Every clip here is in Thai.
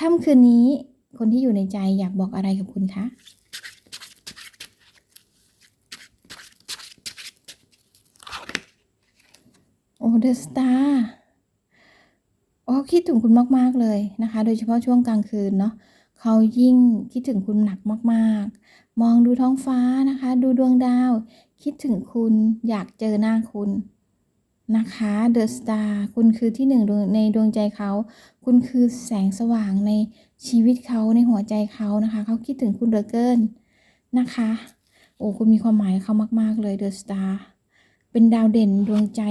ค่ำคืนนี้คนที่อยู่ในใจอยากบอกอะไรกับคุณคะโอ้เดอะสตาร์โอ้คิดถึงคุณมากๆเลยนะคะ โดยเฉพาะช่วงกลางคืนเนาะเขายิ่งคิดถึงคุณหนักมากๆ มองดูท้องฟ้านะคะ ดูดวงดาว คิดถึงคุณอยากเจอหน้าคุณ นะคะเดอะสตาร์คุณคือที่หนึ่งดวงในดวงใจเขา คุณคือแสงสว่างในชีวิตเขาในหัวใจเขานะคะ เขาคิดถึงคุณเหลือเกินนะคะ โอ้คุณมีความหมายกับเขามาก ๆ เลยเดอะสตาร์เป็นดาวเด่นดวงใจ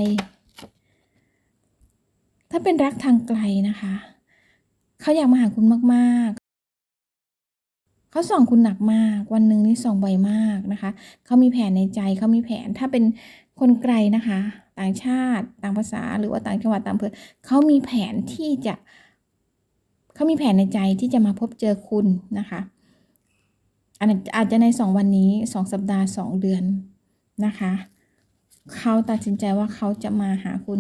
ถ้าเป็นรักทางไกลนะคะ เขาอยากมาหาคุณมากๆ เขาส่องคุณหนักมาก วันหนึ่งนี่ส่องบ่อยมากนะคะ เขามีแผนในใจเขามีแผนถ้าเป็นคนไกลนะคะ ต่างชาติ ต่างภาษา หรือว่าต่างจังหวัดต่างอำเภอเขามีแผนที่จะเขามีแผนในใจที่จะมาพบเจอคุณนะคะอาจจะในสองวันนี้สองสัปดาห์สองเดือนนะคะเขาตัดสินใจว่าเขาจะมาหาคุณ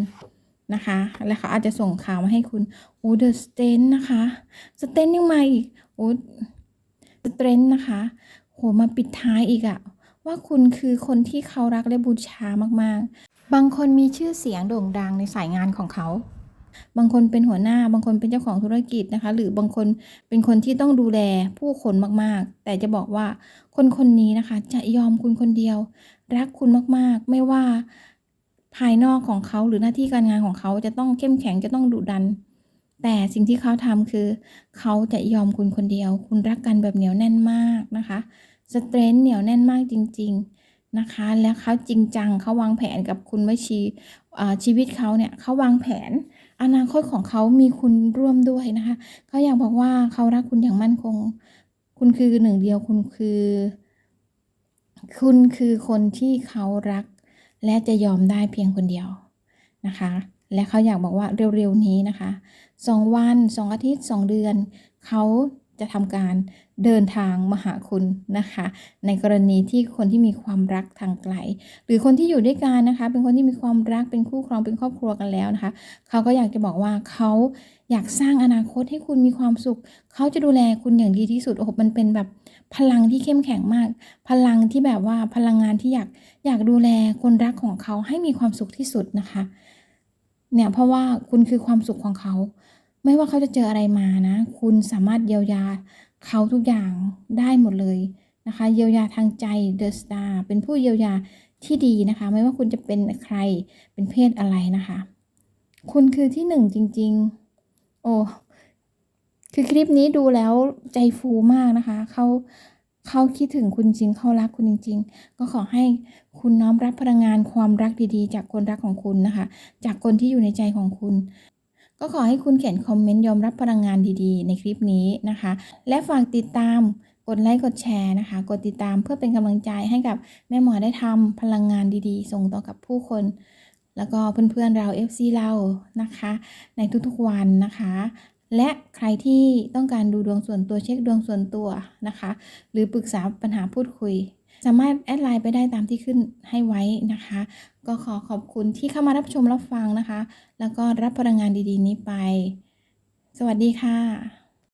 นะคะ และเขาอาจจะส่งข่าวมาให้คุณโอ้เดอะสเตนนะคะสเตนยังมาอีกโอ้สเตนนะคะโหมาปิดท้ายอีกอะว่าคุณคือคนที่เขารักและบูชามากๆ บางคนมีชื่อเสียงโด่งดังในสายงานของเขา บางคนเป็นหัวหน้า บางคนเป็นเจ้าของธุรกิจนะคะ หรือบางคนเป็นคนที่ต้องดูแลผู้คนมากๆ แต่จะบอกว่าคนคนนี้นะคะ จะยอมคุณคนเดียว รักคุณมากๆ ไม่ว่าภายนอกของเขาหรือหน้าที่การงานของเขาจะต้องเข้มแข็งจะต้องดุดัน แต่สิ่งที่เขาทำคือ เขาจะยอมคุณคนเดียว คุณรักกันแบบเหนียวแน่นมากนะคะสเตรนท์เหนียวแน่นมากจริง ๆ นะคะ แล้วเขาจริงจังเขาวางแผนกับคุณไว้ชีอ่าชีวิตเขาเนี่ยเขาวางแผน อนาคตของเขามีคุณร่วมด้วยนะคะเขาอยากบอกว่าเขารักคุณอย่างมั่นคง คุณคือหนึ่งเดียวคุณคือ คุณคือคนที่เขารัก และจะยอมได้เพียงคนเดียวนะคะ และเขาอยากบอกว่าเร็วๆนี้นะคะสองวันสองอาทิตย์สองเดือนเขา จะทำการเดินทางมาหาคุณนะคะ ในกรณีที่คนที่มีความรักทางไกล หรือคนที่อยู่ด้วยกันนะคะ เป็นคนที่มีความรักเป็นคู่ครองเป็นครอบครัวกันแล้วนะคะเขาก็อยากจะบอกว่าเขาอยากสร้างอนาคตให้คุณมีความสุข เขาจะดูแลคุณอย่างดีที่สุดโอ้โหมันเป็นแบบพลังที่เข้มแข็งมาก พลังที่แบบว่าพลังงานที่อยากอยากดูแลคนรักของเขาให้มีความสุขที่สุดนะคะเนี่ยเพราะว่าคุณคือความสุขของเขา ไม่ว่าเขาจะเจออะไรมานะ คุณสามารถเยียวยาเขาทุกอย่างได้หมดเลยนะคะ เยียวยาทางใจเดอะสตาร์เป็นผู้เยียวยาที่ดีนะคะ ไม่ว่าคุณจะเป็นใครเป็นเพศอะไรนะคะ คุณคือที่หนึ่งจริง ๆ โอ้คือคลิปนี้ดูแล้วใจฟูมากนะคะเขาเขาคิดถึงคุณจริง เขารักคุณจริง ๆ ก็ขอให้คุณน้อมรับพลังงานความรักดีๆ จากคนรักของคุณนะคะ จากคนที่อยู่ในใจของคุณ ก็ขอให้คุณเขียนคอมเมนต์ยอมรับพลังงานดีๆ ในคลิปนี้นะคะ และฝากติดตามกดไลค์กดแชร์นะคะ กดติดตามเพื่อเป็นกำลังใจให้กับแม่หมอได้ทำพลังงานดีๆ ส่งต่อกับผู้คน แล้วก็เพื่อนๆเรา FC เรานะคะ ในทุกๆวันนะคะ และใครที่ต้องการดูดวงส่วนตัวเช็คดวงส่วนตัวนะคะ หรือปรึกษาปัญหาพูดคุย สามารถแอดไลน์ไปได้ตามที่ขึ้นให้ไว้นะคะ ก็ขอขอบคุณที่เข้ามารับชมรับฟังนะคะ แล้วก็รับพลังงานดีๆ นี้ไป สวัสดีค่ะ